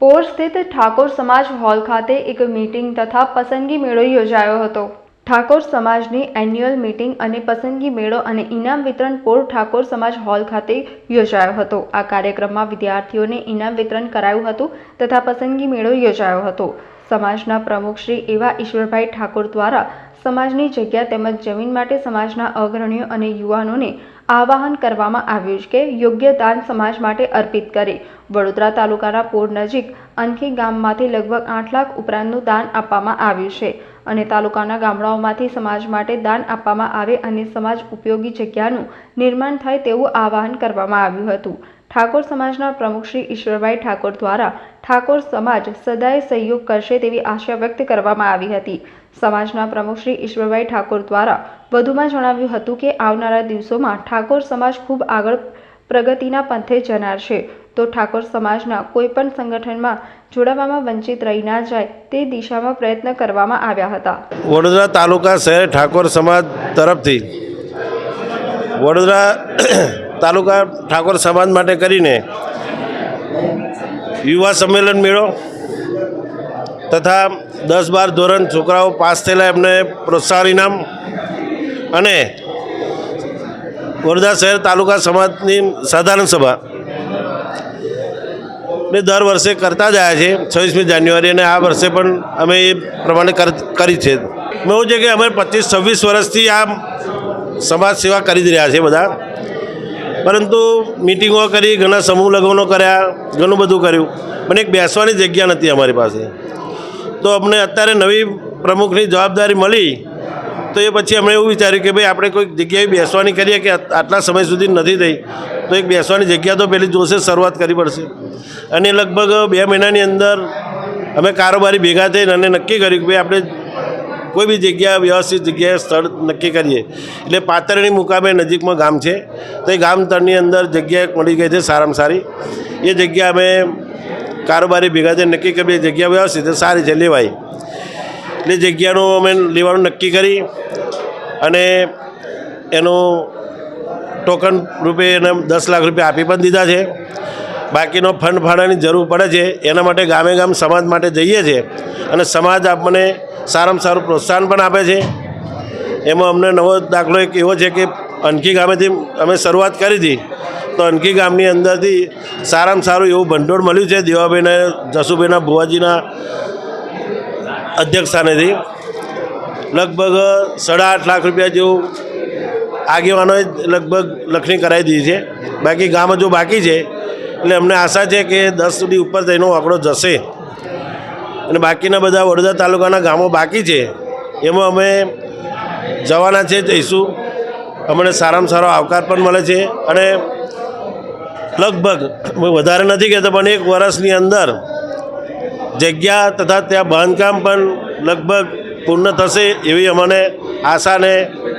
પોર સ્થિત ઠાકોર સમાજ હોલ ખાતે એક મીટિંગ તથા પસંદગી મેળો યોજાયો હતો. ઠાકોર સમાજની એન્યુઅલ મીટિંગ અને પસંદગી મેળો અને ઇનામ વિતરણ પોર ઠાકોર સમાજ હોલ ખાતે યોજાયો હતો. આ કાર્યક્રમમાં વિદ્યાર્થીઓને ઇનામ વિતરણ કરાયું હતું તથા પસંદગી મેળો યોજાયો હતો. સમાજના પ્રમુખ શ્રી એવા ઈશ્વરભાઈ ઠાકોર દ્વારા સમાજની જગ્યા તેમજ જમીન માટે સમાજના અગ્રણીઓ અને યુવાનોને આવાહન કરવામાં આવ્યું છે કે યોગ્ય દાન સમાજ માટે અર્પિત કરે. વડોદરા તાલુકાના પોર નજીક અનખી ગામમાંથી લગભગ આઠ લાખ ઉપરાંતનું દાન આપવામાં આવ્યું છે અને તાલુકાના ગામડાઓમાંથી સમાજ માટે દાન આપવામાં આવે અને સમાજ ઉપયોગી જગ્યાનું નિર્માણ થાય તેવું આવાહન કરવામાં આવ્યું હતું. ઠાકોર સમાજના પ્રમુખ શ્રી ઈશ્વરભાઈ ઠાકોર દ્વારા ઠાકોર સમાજ સદાય સહયોગ કરશે તેવી આશા વ્યક્ત કરવામાં આવી હતી. સમાજના પ્રમુખ શ્રી ઈશ્વરભાઈ ઠાકોર દ્વારા વધુમાં જણાવ્યું હતું કે આવનારા દિવસોમાં ઠાકોર સમાજ ખૂબ આગળ પ્રગતિના પંથે જનાર છે તો ઠાકોર સમાજના કોઈ પણ સંગઠનમાં જોડાવામાં વંચિત રહી ના જાય તે દિશામાં પ્રયત્ન કરવામાં આવ્યા હતા. વડોદરા તાલુકા શહેર ઠાકોર સમાજ તરફથી વડોદરા તાલુકા ઠાકોર સમાજ માટે કરીને યુવા સંમેલન મેળો તથા દસ બાર ધોરણ છોકરાઓ પાસ થયેલા એમને પ્રોત્સાહન ઇનામ અને વડોદરા શહેર તાલુકા સમાજની સાધારણ સભા ને દર વર્ષે કરતા જ આવ્યા છે, છવ્વીસમી જાન્યુઆરી અને આ વર્ષે પણ અમે એ પ્રમાણે કર- છે. એવું છે કે અમે પચીસ, છવ્વીસ વર્ષથી આ સમાજ સેવા કરી જ રહ્યા છે બધા. પરંતુ મિટિંગો કરી, ઘણા સમૂહ લગ્નો કર્યા, ઘણું બધું કર્યું. પણ એક બેસવાની જગ્યા નથી અમારી પાસે. તો અમને અત્યારે નવી પ્રમુખની જવાબદારી મળી, તો એ પછી અમે એવું વિચાર્યું કે ભાઈ આપણે કોઈક જગ્યાએ બેસવાની કરીએ કે આટલા સમય સુધી નથી થઈ. તો એક બેસવાની જગ્યા તો પહેલી જોશે, શરૂઆત કરવી પડશે. અને લગભગ બે મહિનાની અંદર અમે કારોબારી ભેગા થઈને અને નક્કી કર્યું કે ભાઈ આપણે કોઈ બી જગ્યા, વ્યવસ્થિત જગ્યાએ સ્થળ નક્કી કરીએ. એટલે પાતરણી મુકામે નજીકમાં ગામ છે. તો એ ગામ તળની અંદર જગ્યા મળી ગઈ છે, સારામાં સારી. એ જગ્યા અમે કારોબારી ભેગા થઈને નક્કી કરી જગ્યા વ્યવસ્થિત સારી છે, લેવાય. એટલે જગ્યાનું અમે લેવાનું નક્કી કરી અને એનું ટોકન રૂપે એને દસ લાખ રૂપિયા આપી પણ દીધા છે. બાકીનો ફંડ ફાળાની જરૂર પડે છે. એના માટે ગામે ગામ સમાજ માટે જઈએ છીએ અને સમાજ આપણને સારામાં સારું પ્રોત્સાહન પણ આપે છે. એમાં અમને નવો દાખલો એક એવો છે કે અનકી ગામેથી અમે શરૂઆત કરી હતી. તો અનકી ગામની અંદરથી સારામાં સારું એવું ભંડોળ મળ્યું છે દેવાભાઈને, જસુભાઈના, ભુવાજીના અધ્યક્ષસ્થાનેથી. લગભગ સાડા આઠ લાખ રૂપિયા જેવું આગેવાનોએ લગભગ લખણી કરાવી દીધી છે. બાકી ગામ હજુ બાકી છે. એટલે અમને આશા છે કે દસ સુધી ઉપર તેનો આંકડો જશે. અને બાકીના બધા વડોદરા તાલુકાના ગામો બાકી છે. એમાં અમે જવાના છે, જઈશું. અમને સારામાં સારો આવકાર પણ મળે છે. અને લગભગ વધારે નથી કહેતો, પણ એક વર્ષની અંદર જગ્યા તથા ત્યાં બાંધકામ પણ લગભગ પૂર્ણ થશે એવી અમને આશા અને